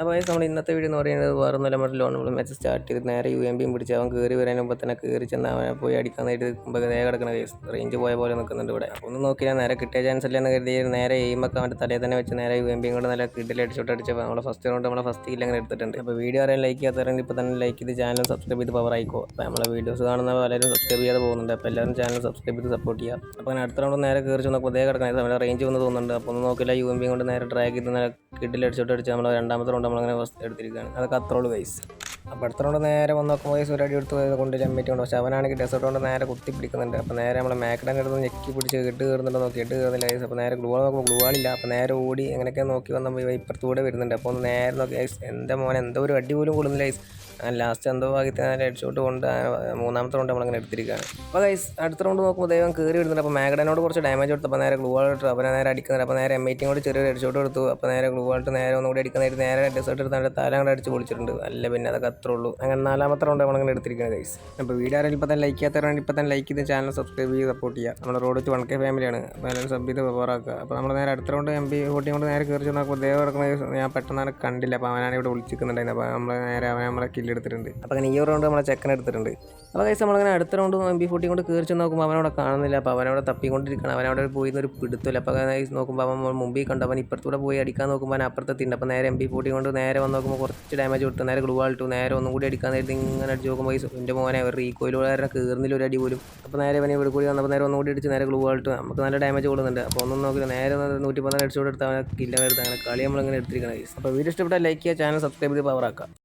അപ്പോൾ നമ്മൾ ഇന്നത്തെ വീഡിയോ എന്ന് പറയുന്നത് വേറെ ഒന്നുമില്ല നമ്മുടെ ലോൺ നമ്മൾ സ്റ്റാർട്ട് ചെയ്ത് നേരെ യു എം പിയും പിടിച്ച് അവൻ കയറി വരാൻ മുമ്പ് തന്നെ കയറി ചെന്ന് അവനെ പോയി അടിക്കാൻ അടിക്കാനായിട്ട് നിൽക്കുമ്പോൾ നേരെ കിടക്കുന്ന കേസ് റേഞ്ച് പോയ പോലെ നിൽക്കുന്നുണ്ട് ഇവിടെ. ഒന്ന് നോക്കിയാൽ നേരെ കിട്ടിയ ചാൻസ് ഇല്ലെന്ന് കരുതി നേരെ എയിമൊക്കെ അവന്റെ തലയിൽ തന്നെ വെച്ച് നേരെ യു എം പിയും കൂടെ നല്ല കിഡിൽ അടിച്ചോട്ട് അടിച്ചപ്പോൾ നമ്മളെ ഫസ്റ്റ് റൗണ്ട് നമ്മളെ ഫസ്റ്റ് കില്ല് അങ്ങനെ എടുത്തിട്ടുണ്ട്. അപ്പോൾ വീഡിയോ അറിയാൻ ലൈക്ക് ചെയ്യാത്തവരെങ്കിൽ ഇപ്പോൾ തന്നെ ലൈക്ക് ചെയ്ത് ചാനൽ സബ്സ്ക്രൈബ് ചെയ്ത് പവർ ആയിക്കോ. അപ്പോൾ നമ്മളെ വീഡിയോസ് കാണുന്ന പലരും സബ്സ്ക്രൈബ് ചെയ്യാതെ പോകുന്നുണ്ട്. അപ്പോൾ എല്ലാവരും ചാനൽ സബ്സ്ക്രൈബ് ചെയ്ത് സപ്പോർട്ട് ചെയ്യുക അപ്പോൾ അടുത്ത റൗണ്ട് നേരെ കയറി ചെന്നപ്പോൾ അതേ കിടക്കുന്ന നമ്മുടെ റേഞ്ച് വന്ന് തോന്നുന്നുണ്ട്. അപ്പോൾ ഒന്ന് നോക്കില്ല യു എം പിയും കൊണ്ട് നേരെ ഡ്രാഗ് ചെയ്ത് നല്ല കിഡിൽ അടിച്ചോട്ട് അടിച്ച് നമ്മൾ രണ്ടാമത്തെ റൗണ്ട് നമ്മളങ്ങനെ എടുത്തിരിക്കുകയാണ്. അതൊക്കെ അത്രോൾ വൈസ് അപ്പോൾ അടുത്ത റൗണ്ട് നേരെ വന്ന് നോക്കുമ്പോൾ വൈസ് ഒരു അടി എടുത്ത് പോയത് കൊണ്ട് ചമ്മറ്റി കൊണ്ട് പക്ഷേ അവനാണെങ്കിൽ ഡെസേർട്ട് കൊണ്ട് നേരെ കുത്തി പിടിക്കുന്നുണ്ട്. അപ്പോൾ നേരെ നമ്മൾ മേക്കടന്റെ അടുത്ത് ഞെക്കി പിടിച്ച് ഇട്ട് കയറുന്നുണ്ടോ നോക്കി. ഇട്ട് കയറുന്നില്ല ഐസ് അപ്പോൾ നേരെ ഗ്ലൂ നോക്കുമ്പോൾ ഗ്ലൂ ആളില്ല. അപ്പോൾ നേരെ ഓടി എങ്ങനെയൊക്കെ നോക്കി വന്നപ്പോൾ ഇപ്പുറത്തൂടെ വരുന്നുണ്ട്. അപ്പോൾ ഒന്ന് നേരെ നോക്കി ഐസ് എന്റെ മോനെ എന്തോ ഒരു അടി പോലും കൂടുന്നില്ല guys. ലാസ്റ്റ് എന്തോ ഭാഗ്യത്തിന് നല്ല ഹെഡ് ഷോട്ട് കൊണ്ട് മൂന്നാമത്തെ റൗണ്ട് നമ്മളങ്ങനെ എടുത്തിരിക്കുകയാണ്. അപ്പോൾ ഗൈസ് അടുത്ത റൗണ്ട് നോക്കുമ്പോൾ ദൈവം കയറി വിടുന്നുണ്ട് അപ്പോൾ മാഗഡനോട് കുറച്ച് ഡാമേജ് കൊടുത്തപ്പോൾ നേരെ ഗ്ലൂ വാൾട്ട് അവനെ നേരെ അടിക്കുന്നുണ്ട്. അപ്പോൾ നേരെ എം ഐറ്റിയും കൂടി ചെറിയൊരു ഹെഡ് ഷോട്ട് കൊടുത്തു. അപ്പോൾ നേരെ ഗ്ലൂ വാൾട്ട് നേരെ ഒന്നുകൂടി അടിക്കുന്നതായിട്ട് നേരെ ഡെസേർട്ട് എടുത്താണ്ട് തല അങ്ങോട്ട് അടിച്ച് പൊളിച്ചിട്ടുണ്ട്. അല്ല പിന്നെ അതൊക്കെ അത്രേ ഉള്ളൂ. അങ്ങനെ നാലാമത്തെ റൗണ്ട് നമ്മളങ്ങനെ എടുത്തിരിക്കുന്നത് ഗൈസ് അപ്പോൾ വീഡിയോ ആരെങ്കിലും ഇപ്പോൾ തന്നെ ലൈക്ക് ചെയ്യാത്തവരാണ് ഇപ്പോൾ തന്നെ ലൈക്ക് ചെയ്ത് ചാനൽ സബ്സ്ക്രൈബ് ചെയ്ത് സപ്പോർട്ട് ചെയ്യുക. നമ്മുടെ റോഡ് ടു വൺ കെ ഫാമിലിയാണ് അപ്പോൾ എല്ലാവരും സബ് ചെയ്ത് പവറാക്കുക അപ്പോൾ നമ്മൾ നേരെ അടുത്ത റൗണ്ട് എം പി ഫോർട്ടി കൊണ്ട് നേരെ കയറി നോക്കുമ്പോൾ ദേവ് കിടക്കുന്ന ഞാൻ പെട്ടെന്നാണ് കണ്ടില്ല. അപ്പോൾ അവനാണ് ഇവിടെ വിളിച്ചിരിക്കുന്നുണ്ടായിരുന്നു അപ്പോൾ നമ്മൾ നേരെ അവനെ നമ്മളെ കില്ലെടുത്തിട്ടുണ്ട് അപ്പോൾ അങ്ങനെ ഈ റൗണ്ട് നമ്മളെ ചെക്കൻ എടുത്തിട്ടുണ്ട്. അപ്പോൾ കൈസ് നമ്മളങ്ങനെ അടുത്ത റൗണ്ട് എം ബി ഫോർട്ടി കൊണ്ട് കയറി നോക്കുമ്പോൾ അവനവിടെ കാണുന്നില്ല. അപ്പോൾ അവനവിടെ തപ്പിക്കൊണ്ടിരിക്കണം. അവനവിടെ പോയി ഒരു പിടുത്തില്ല അപ്പോൾ അങ്ങനെ നോക്കുമ്പോൾ അവൻ മുമ്പിൽ കണ്ടു. അവൻ ഇപ്പുറത്തൂടെ പോയി അടിക്കാൻ നോക്കുമ്പോൾ അവൻ അപ്പുറത്തെത്തിണ്ട് അപ്പോൾ നേരെ എം ബി ഫോർട്ടി കൊണ്ട് നേരെ വന്ന് നോക്കുമ്പോൾ കുറച്ച് ഡാമേജ് കൊടുത്തു. നേരെ ഗ്ലൂ ആൾട്ടു നേരെ ഒന്നും കൂടി അടിക്കാൻ നേരത്തെ ഇങ്ങനെ അടിച്ച് നോക്കുമ്പോൾ എന്റെ മോനെ ഒരു റീക്കോയിലൂടെ കയറുന്നില്ല ഒരു അടി പോലും. അപ്പോൾ നേരെ അവനെ ഇവിടെ കൂടി വന്നപ്പോൾ നേരെ ഒന്നും കൂടി അടിച്ച് നേരെ ഗ്ലൂ ആൾട്ടു നമുക്ക് നല്ല ഡാമേജ് കൊടുക്കുന്നുണ്ട്. അപ്പോൾ ഒന്നും നോക്കി നേരെ നൂറ്റി പന്ത്രണ്ട് അടിച്ചുകൊണ്ട് എടുത്ത് അവനെ കില്ലാണ് എടുത്ത് അങ്ങനെ കളി നമ്മളിങ്ങനെ എടുത്തിരിക്കണം. അപ്പോൾ വീഡിയോ ഇഷ്ടപ്പെട്ടാൽ ലൈക്ക് ചെയ്യുക ചാനൽ സബ്സ്ക്രൈബ് ചെയ്ത് പവർ ആക്കുക.